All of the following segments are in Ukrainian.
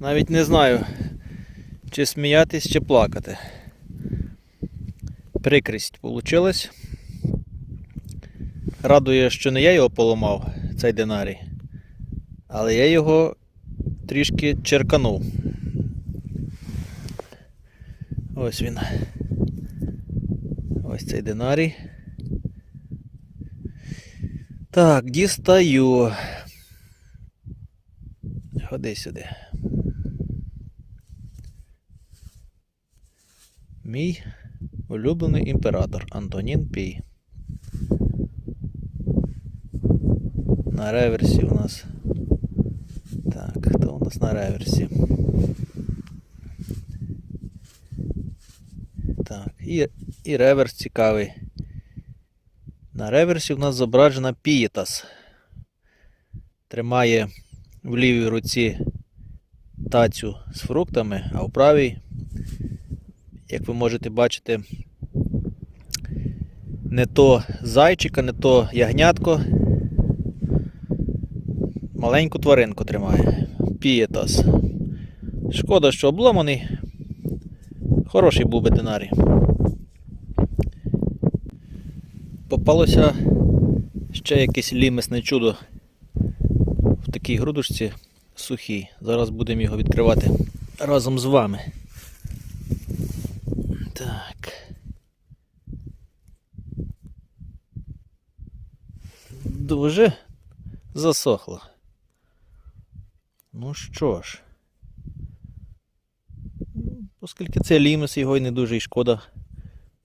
Навіть не знаю, чи сміятись, чи плакати. Прикрість вийшла. Радує, що не я його поламав, цей динарій, але я його трішки черканув. Ось він. Ось цей динарій. Так, дістаю. Ходи сюди. Мій улюблений імператор Антонін Пій. На реверсі у нас. Так, хто у нас на реверсі? Так, і, і реверс цікавий. На реверсі у нас зображена Пієтас. Тримає в лівій руці тацю з фруктами, а в правій, як ви можете бачити, не то зайчика, не то ягнятко. Маленьку тваринку тримає. Пієтас. Шкода, що обломаний. Хороший був би динарій. Попалося ще якесь лімесне чудо такій грудочці сухій. Зараз будемо його відкривати разом з вами. Так. Дуже засохло. Ну що ж. Оскільки це лімес, його й не дуже й шкода.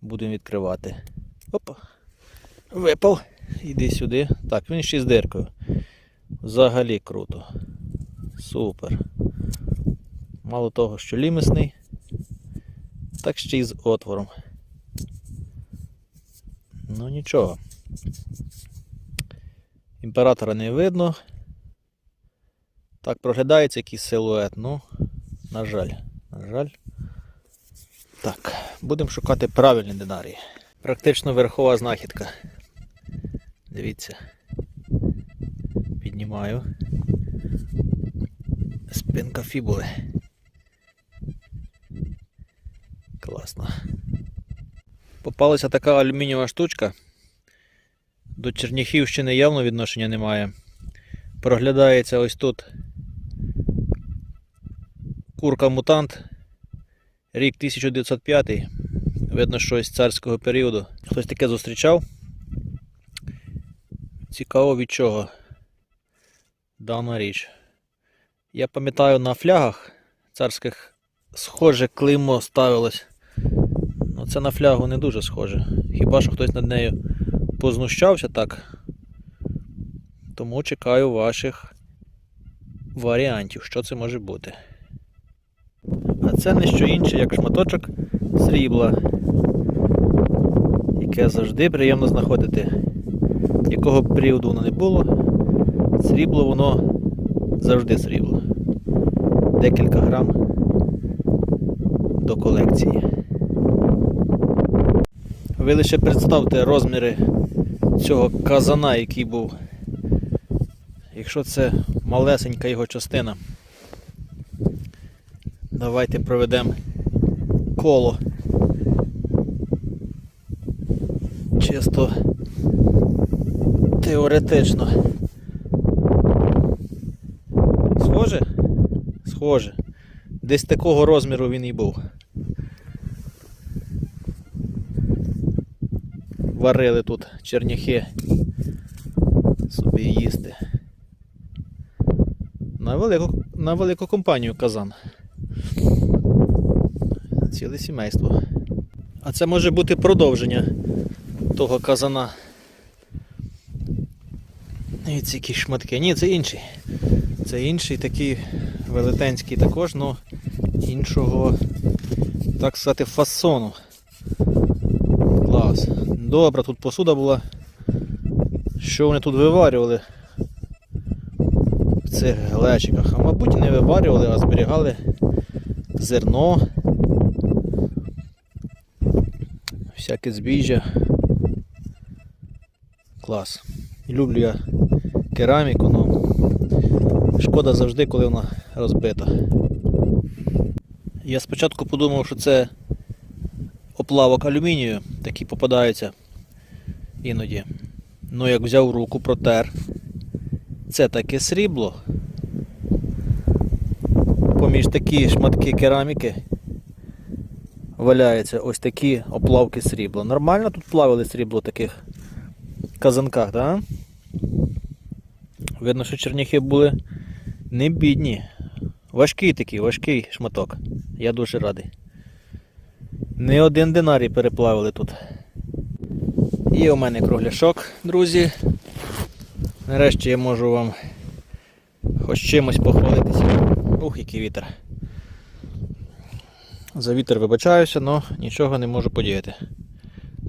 Будемо відкривати. Опа. Випав. Іди сюди. Так, він ще з диркою. Взагалі круто. Супер. Мало того, що лімесний, так ще й з отвором. Ну нічого. Імператора не видно. Так, проглядається якийсь силует. Ну, на жаль. На жаль. Так, будемо шукати правильні динарії. Практично верхова знахідка. Дивіться. Піднімаю. Спинка фібули. Класно. Попалася така алюмінієва штучка. До Черніхівщини явно відношення немає. Проглядається ось тут. Курка мутант. Рік 1905. Видно, щось з царського періоду. Хтось таке зустрічав. Цікаво від чого. Дана річ. Я пам'ятаю на флягах царських схоже клеймо ставилось. Ну це на флягу не дуже схоже. Хіба що хтось над нею познущався так. Тому чекаю ваших варіантів, що це може бути. А це не що інше, як шматочок срібла, яке завжди приємно знаходити. Якого б періоду воно не було, срібло воно завжди срібло. Декілька грам до колекції. Ви лише представте розміри цього казана, який був. Якщо це малесенька його частина, давайте проведемо коло. Чисто теоретично. Схоже? Схоже. Десь такого розміру він і був. Варили тут черняхи собі їсти. На велику, на велику компанію казан. Ціле сімейство. А це може бути продовження того казана. І ці які шматки. Ні, це інший. Це інший такий велетенський також, але іншого, так сказати, фасону. Клас. Добра, тут посуда була. Що вони тут виварювали в цих глечиках? А мабуть не виварювали, а зберігали зерно. Всяке збіжжя. Клас. Люблю я кераміку, але Шкода завжди, коли вона розбита. Я спочатку подумав, що це оплавок алюмінію, такі попадаються іноді. Ну, як взяв руку, протер. Це таке срібло. Поміж такі шматки кераміки валяються ось такі оплавки срібла. Нормально тут плавили срібло в таких казанках, так? Видно, що черніхи були не бідні. Важкий такий, важкий шматок. Я дуже радий. Не один динарій переплавили тут. Є у мене кругляшок, друзі. Нарешті я можу вам хоч чимось похвалитися. Ух, який вітер. За вітер вибачаюся, але нічого не можу подіяти.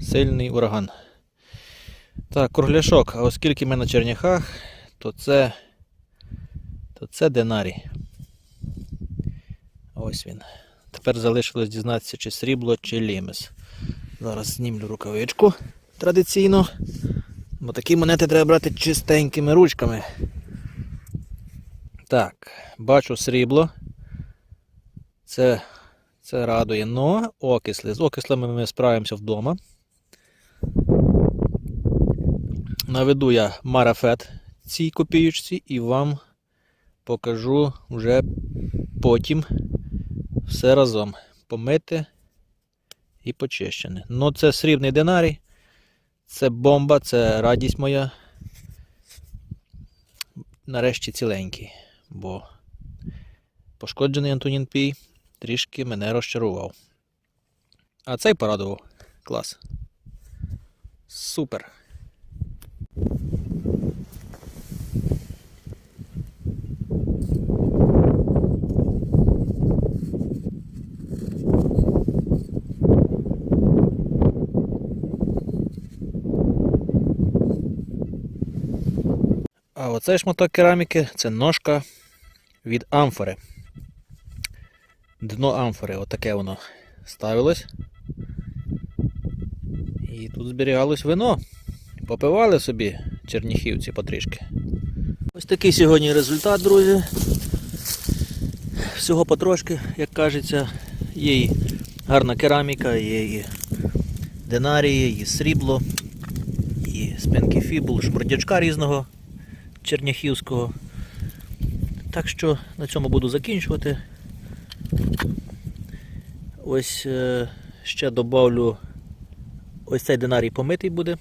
Сильний ураган. Так, кругляшок. А оскільки ми на черняхах, то це. То це динарій. Ось він. Тепер залишилось дізнатися, чи срібло, чи лімес. Зараз знімлю рукавичку традиційно. Бо такі монети треба брати чистенькими ручками. Так, бачу срібло. Це, це радує. Но окисли. З окислами ми справимося вдома. Наведу я марафет цій копіючці і вам покажу вже потім все разом. Помите і почищене. Ну, це срібний динарій. Це бомба, це радість моя. Нарешті ціленький, бо пошкоджений Антонін Пій трішки мене розчарував. А цей порадував. Клас. Супер. А оцей шматок кераміки це ножка від амфори. Дно амфори, отаке воно ставилось. І тут зберігалось вино. Попивали собі черніхівці потрішки. Ось такий сьогодні результат, друзі. Всього потрошки, як кажеться, є і гарна кераміка, є і динарії, і срібло, і спинки фібул, шмурдячка різного черняхівського. Так що на цьому буду закінчувати. Ось е, ще добавлю ось цей динарій помитий буде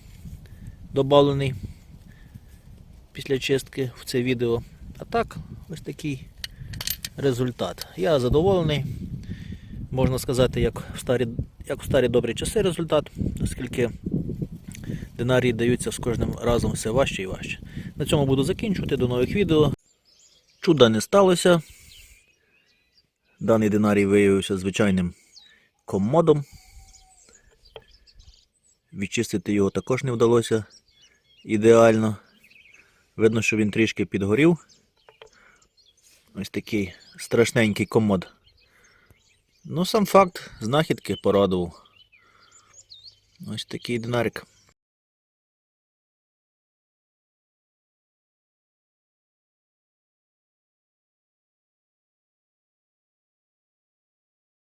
добавлений після чистки в це відео. А так, ось такий результат. Я задоволений. Можна сказати, як в старі, як в старі добрі часи результат, оскільки динарії даються з кожним разом все важче і важче. На цьому буду закінчувати. До нових відео. Чуда не сталося. Даний динарій виявився звичайним комодом. Відчистити його також не вдалося ідеально. Видно, що він трішки підгорів. Ось такий страшненький комод. Ну, сам факт знахідки порадував. Ось такий динарик.